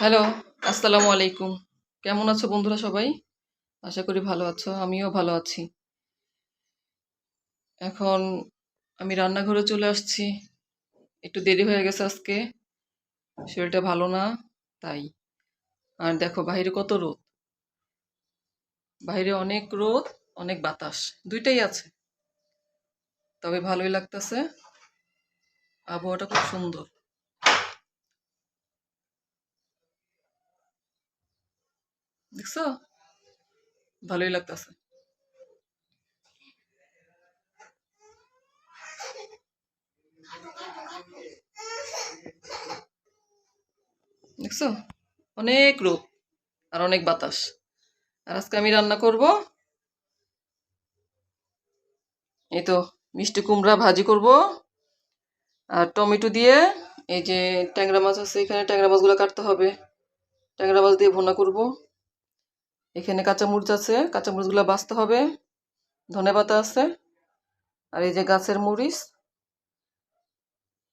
Hello আসসালামু আলাইকুম। কেমন আছো বন্ধুরা সবাই? আশা করি ভালো আছো, আমিও ভালো আছি। এখন আমি রান্নাঘরে চলে আসছি। একটু দেরি হয়ে গেছে আজকে, শরীরটা ভালো না, তাই। আর দেখো, বাইরে কত রোদ। বাইরে অনেক রোদ, অনেক বাতাস, দুইটাই আছে। তবে ভালোই লাগতেছে। আবহাওয়াটা খুব সুন্দর। দেখছ? ভালোই লাগতেছে। দেখছ? অনেক রোদ আর অনেক বাতাস। আর আজকে আমি রান্না করব এই তো মিষ্টি কুমড়া ভাজি করব আর টমেটো দিয়ে এই যে ট্যাংরা মাছ আছে, এখানে ট্যাংরা মাছগুলো কাটতে হবে। ট্যাংরা মাছ দিয়ে ভুনা করব। এখানে কাঁচামরিচ আছে, কাঁচামরিচগুলো বাঁচতে হবে, ধনে পাতা আছে, আর এই যে গাছের মরিচ,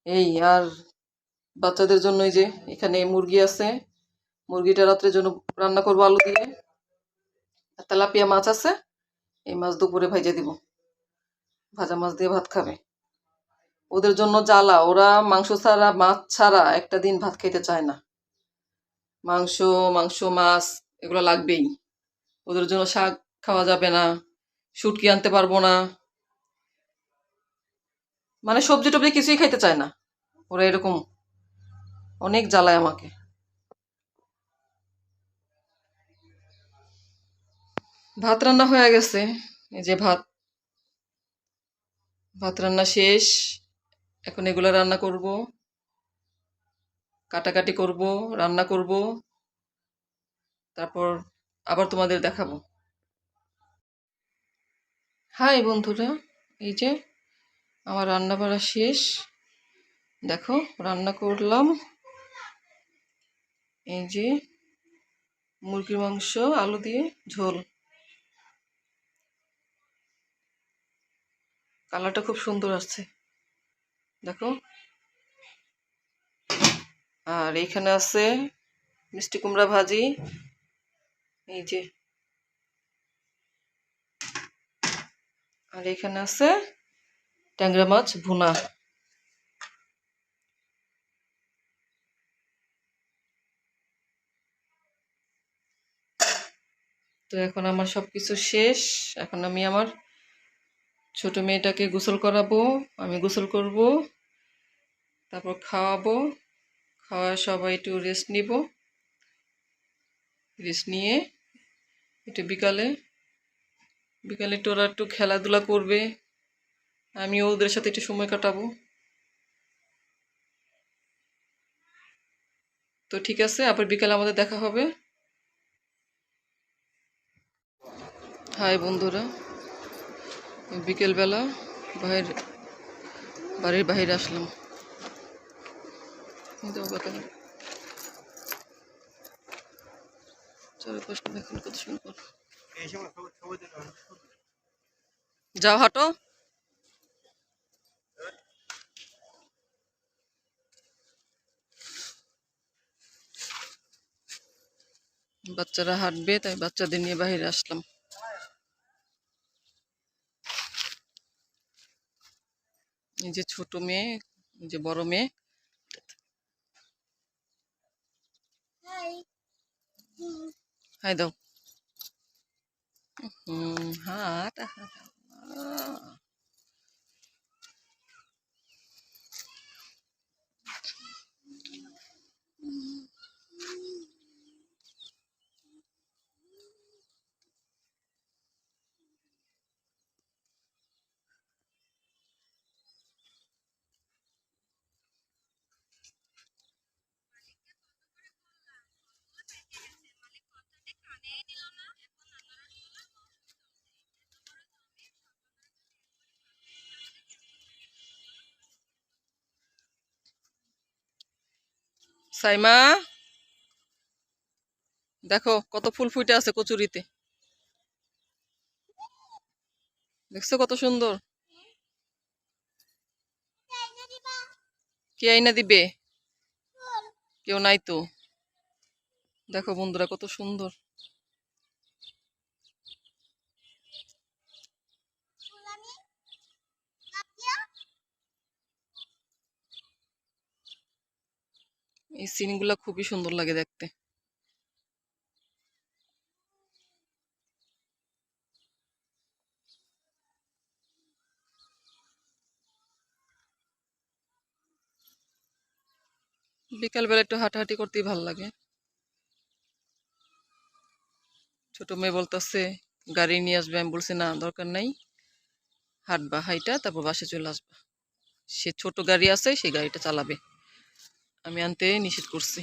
এই আর বাচ্চাদের জন্য এই যে এখানে মুরগি আছে, মুরগিটা রাত্রের জন্য রান্না করব আলু দিয়ে। আর তেলাপিয়া মাছ আছে, এই মাছ দুপুরে ভাইজে দিব, ভাজা মাছ দিয়ে ভাত খাবে। ওদের জন্য জ্বালা, ওরা মাংস ছাড়া, মাছ ছাড়া একটা দিন ভাত খেতে চায় না। মাংস মাংস, মাছ, এগুলো লাগবেই। ওদের জন্য শাক খাওয়া যাবে না, শুটকি আনতে পারব না। মানে সবজি টবজি কিছুই খাইতে চায় না। ওরা এরকম অনেক জ্বালায় আমাকে। ভাত রান্না হয়ে গেছে, এই যে ভাত। ভাত রান্না শেষ, এখন এগুলো রান্না করব। কাটাকাটি করব, রান্না করব। তারপর আবার তোমাদের দেখাবো। হাই বন্ধুরা, এই যে আমার রান্না বাড়া শেষ। দেখো, রান্না করলাম। এই যে মুরগির মাংস, আলু দিয়ে ঝোল। কালারটা খুব সুন্দর আসছে। দেখো। আর এইখানে আছে মিষ্টি কুমড়া ভাজি এই যে। আর এখানে আছে ট্যাংরা মাছ ভুনা। তো এখন আমার সব কিছু শেষ। এখন আমি আমার ছোট মেয়েটাকে গোসল করাবো, আমি গোসল করব, তারপর খাওয়াবো, খাওয়া সবাই একটু রেস্ট নিব। রেস্ট নিয়ে একটু বিকালে। বিকালে একটু ওরা একটু খেলাধুলা করবে। আমিও ওদের সাথে একটু সময় কাটাবো। তো ঠিক আছে, আবার বিকালে আমাদের দেখা হবে। হাই বন্ধুরা, বিকেলবেলা বাইরে বাড়ির বাইরে আসলাম। চারপাশটা দেখুন কত সুন্দর যাও হাঁটো। বাচ্চারা হাঁটবে তাই বাচ্চাদের নিয়ে বাইরে আসলাম। এই যে ছোট মেয়ে যে বড় মেয়ে। হাই দাও হুম হাট সাইমা, দেখো কত ফুল ফুটে আছে কচুরিতে। দেখছ কত সুন্দর? কে আইনা দিবে? কেউ নাই তো। দেখো বন্ধুরা কত সুন্দর। এই সিনগুলা খুবই সুন্দর লাগে দেখতে। বিকালবেলা একটু হাঁটাহাঁটি করতেই ভালো লাগে। ছোট মেয়ে বলতেছে, গাড়ি নিয়ে আসবে। আমি বলছি, না, দরকার নাই। হাঁটবা, হাইটা, তারপর বাসে চলে আসবা। সে ছোট গাড়ি আছে, সেই গাড়িটা চালাবে। আমি আনতে নিষেধ করছি।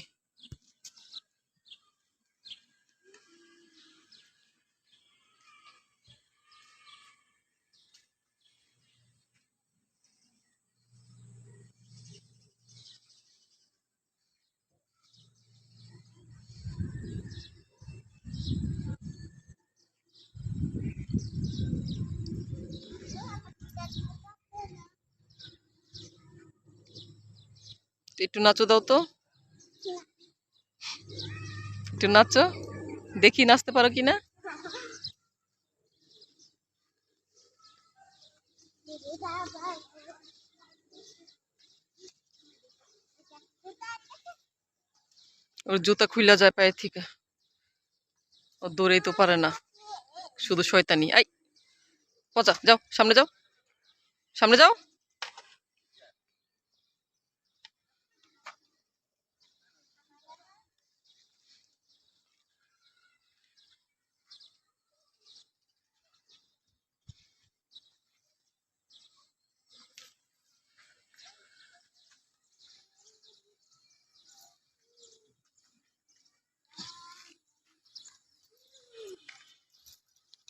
একটু নাচো দাও তো। একটু নাচো। দেখি নাচতে পারো কিনা ওর জুতা খুইলা যায় পায়ে থেকে। ও দৌড়েই তো পারে না। শুধু শয়তানি। আই! পচা, যাও, সামনে যাও। সামনে যাও।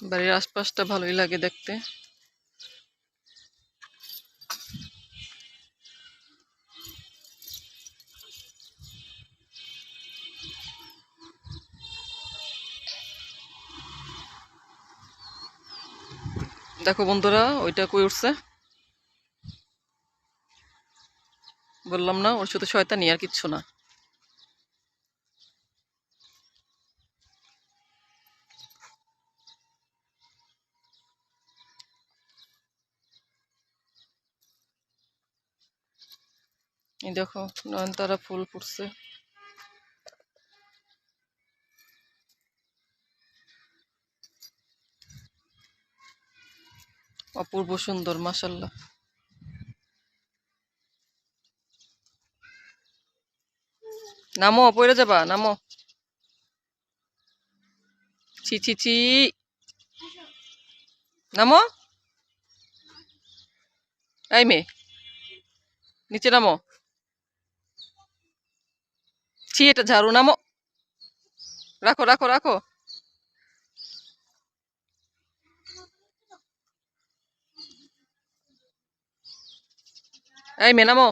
বাড়ির আশপাশটা ভালোই লাগে দেখতে। দেখো বন্ধুরা, ওইটা কই উঠছে? বললাম না, ওর শুধু শয়তানি আর কিচ্ছু না। এই দেখো, নয়নতারা ফুল ফুটছে। অপূর্ব সুন্দর মাসাল্লাহ নামো, পড়ে যাবা, নামো। ছি ছি ছি। নামো। এই মেয়ে, নিচে নামো। ছি এটা ঝাড়ু নামো। রাখো রাখো রাখো। এই মেনামো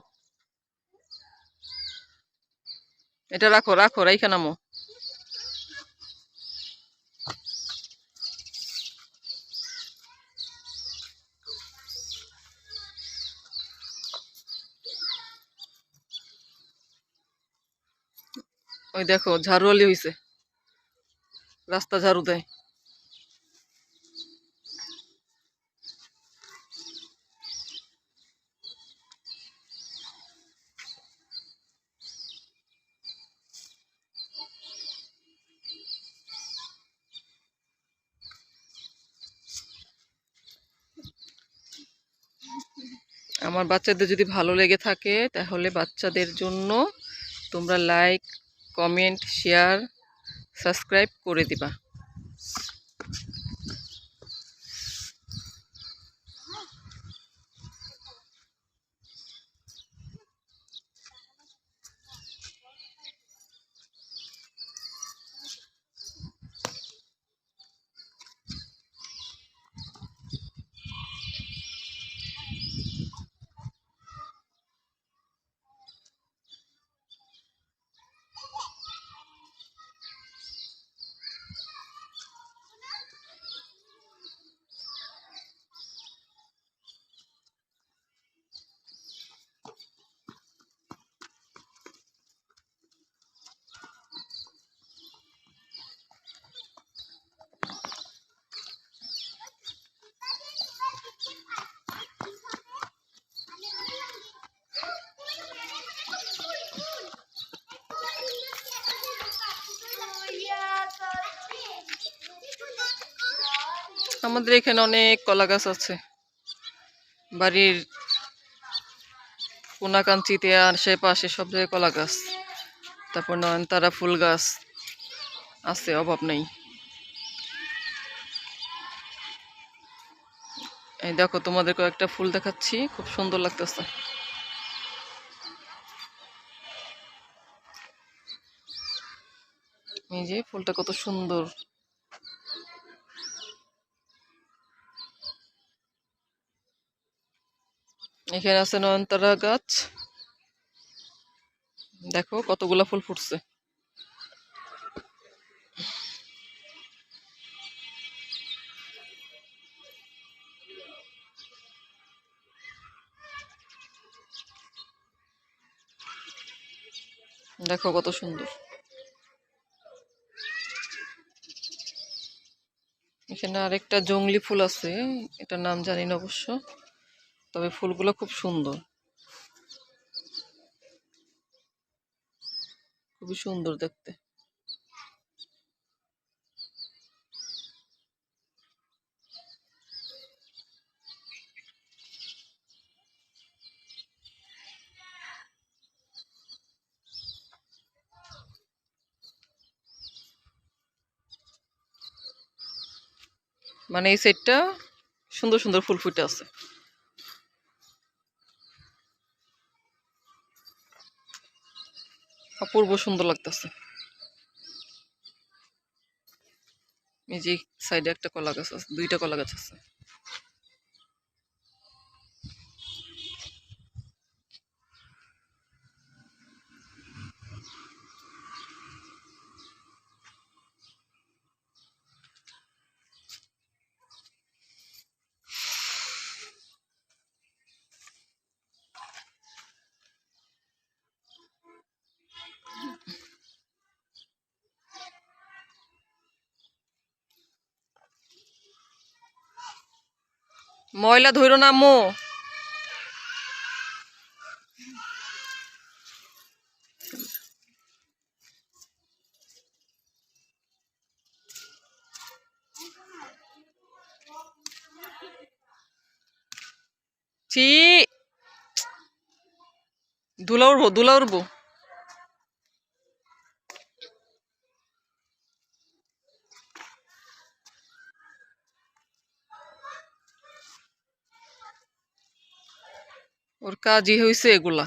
এটা রাখো রাখো রাইখা নামো। ওই দেখো ঝাড়ুয়ালি হইছে। রাস্তা ঝাড়ু দেয়। আমার বাচ্চাদের যদি ভালো লেগে থাকে, তাহলে বাচ্চাদের জন্য তোমরা লাইক কমেন্ট শেয়ার সাবস্ক্রাইব করে দিবা। আমাদের এখানে অনেক কলা গাছ আছে। বাড়ির কোনাকাঞ্চিতে আর সে পাশে সব জায়গায় কলা গাছ তারপর নয়নতারা ফুল গাছ আছে, অভাব নেই। এই দেখো, তোমাদের কয়েকটা ফুল দেখাচ্ছি, খুব সুন্দর লাগতেছে। এই যে ফুলটা কত সুন্দর। এখানে আছে নয়নতারা গাছ। দেখো কতগুলা ফুল ফুটছে। দেখো কত সুন্দর। এখানে আরেকটা জংলি ফুল আছে, এটার নাম জানি না অবশ্য। তবে ফুলগুলো খুব সুন্দর। খুবই সুন্দর দেখতে। মানে এই সেটটা সুন্দর সুন্দর ফুল ফুটে আছে। অপূর্ব সুন্দর লাগতেছে। এই যে সাইডে একটা কলা গাছ আছে দুইটা কলা গাছ আছে। ময়লা ধইরো না মো। চি ধুলা উড়বো উড়বো। ওর কাজই হয়েছে এগুলা।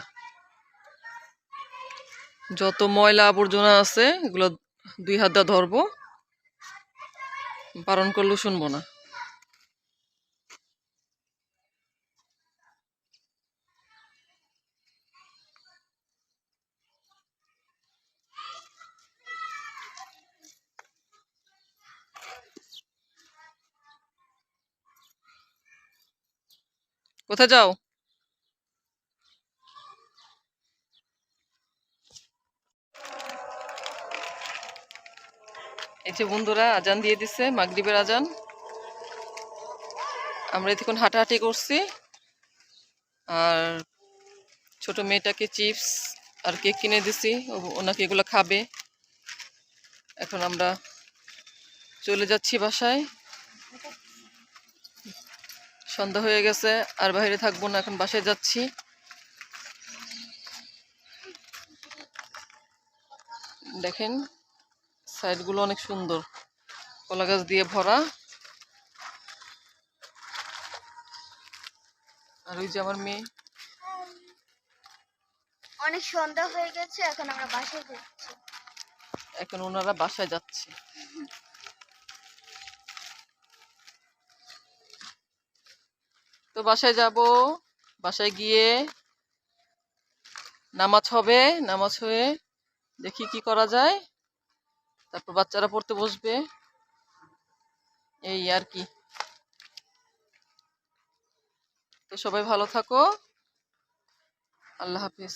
যত ময়লা আবর্জনা আছে, এগুলো দুই হাত দিয়ে ধরবো। বারণ করলেও শুনব না। কোথায় যাও? এই যে বন্ধুরা আজান দিয়ে দিছে, মাগরিবের আজান। আমরা এতক্ষণ হাঁটাহাঁটি করছি। আর ছোট মেয়েটাকে চিপস আর কেক কিনে দিছি ওনাকে এগুলো খাবে। এখন আমরা চলে যাচ্ছি বাসায়। সন্ধ্যা হয়ে গেছে, আর বাইরে থাকব না, এখন বাসায় যাচ্ছি। দেখেন সাইডগুলো অনেক সুন্দর। কলা গাছ দিয়ে ভরা। আর ওই যে আমার মেয়ে। অনেক সন্ধ্যা হয়ে গেছে এখন আমরা বাসায় যাচ্ছি। এখন ওনারা বাসায় যাচ্ছে। তো বাসায় যাব। বাসায় গিয়ে নামাজ হবে। নামাজ হয়ে দেখি কি করা যায়। তারপর বাচ্চারা পড়তে বসবে। এই আর কি। তো সবাই ভালো থাকো। আল্লাহ হাফিজ।